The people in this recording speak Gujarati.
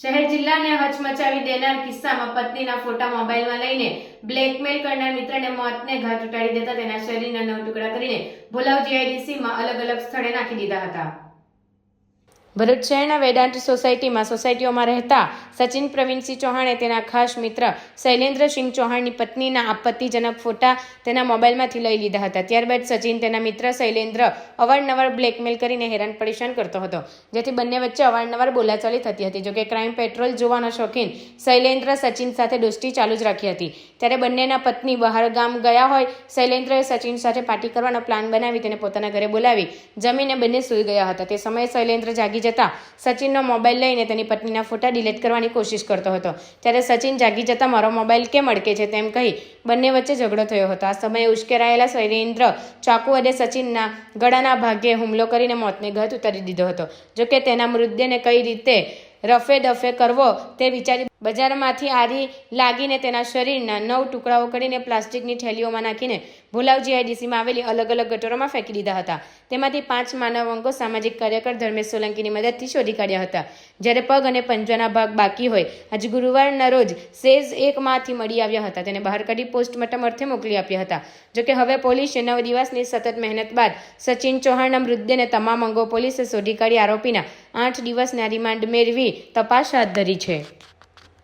શહેર જિલ્લાને હચમચાવી દેનાર કિસ્સામાં પત્નીના ફોટા મોબાઈલમાં લઈને બ્લેકમેલ કરનાર મિત્રને મોતને ઘાટ ઉટાડી દેતા તેના શરીરના નવ ટુકડા કરીને ભોલાવ જીઆઈડીસીમાં અલગ અલગ સ્થળે નાખી દીધા હતા. ભરૂચ શહેરના વેદાંત સોસાયટીમાં સોસાયટીઓમાં રહેતા સચિન પ્રવીણસિંહ ચૌહાણે તેના ખાસ મિત્ર શૈલેન્દ્રસિંહ ચૌહાણની પત્નીના આપત્તિજનક ફોટા તેના મોબાઈલમાંથી લઈ લીધા હતા. ત્યારબાદ સચિન તેના મિત્ર શૈલેન્દ્ર અવારનવાર બ્લેકમેલ કરીને હેરાન પરેશાન કરતો હતો. જેથી બંને વચ્ચે અવારનવાર બોલાચાલી થતી હતી. જોકે ક્રાઇમ પેટ્રોલ જોવાનો શોખીન શૈલેન્દ્ર સચિન સાથે દોસ્તી ચાલુ જ રાખી હતી. ત્યારે બંનેના પત્ની બહાર ગામ ગયા હોય, શૈલેન્દ્રએ સચિન સાથે પાર્ટી કરવાનો પ્લાન બનાવી તેને પોતાના ઘરે બોલાવી જમીને બંને સૂઈ ગયા હતા. તે સમયે શૈલેન્દ્ર જાગી જતા સચિનનો મોબાઈલ લઈને તેની પત્નીના ફોટા ડિલીટ કરવાની કોશિશ કરતો હતો. ત્યારે સચિન જાગી જતા મારો મોબાઈલ કેમ અડકે છે તેમ કહી બંને વચ્ચે ઝઘડો થયો હતો. આ સમયે ઉશ્કેરાયેલા શૈલેન્દ્ર ચાકુ અને સચિનના ગળાના ભાગે હુમલો કરીને મોતને ઘાટ ઉતારી દીધો હતો. જોકે તેના મૃતદેહને કઈ રીતે રફે દફે કરવો તે વિચારી બજારમાંથી આરી લાગીને તેના શરીરના નવ ટુકડાઓ કરીને પ્લાસ્ટિકની થેલીઓમાં નાખીને ભુલાવજી જીઆઈડીસીમાં આવેલી અલગ અલગ ગટરોમાં ફેંકી દીધા હતા. તેમાંથી પાંચ માનવ અંગો સામાજિક કાર્યકર ધર્મેશ સોલંકીની મદદથી શોધી કાઢ્યા હતા. જ્યારે પગ અને પંજાના ભાગ બાકી હોય, આજે ગુરુવારના રોજ સેઝ એકમાંથી મળી આવ્યા હતા. તેને બહાર કાઢી પોસ્ટમોર્ટમ અર્થે મોકલી આપ્યા હતા. જોકે હવે પોલીસે નવ દિવસની સતત મહેનત બાદ સચિન ચૌહાણના મૃતદેહને તમામ અંગો પોલીસે શોધી કાઢી આરોપીના આઠ દિવસના રિમાન્ડ મેળવી તપાસ હાથ ધરી છે.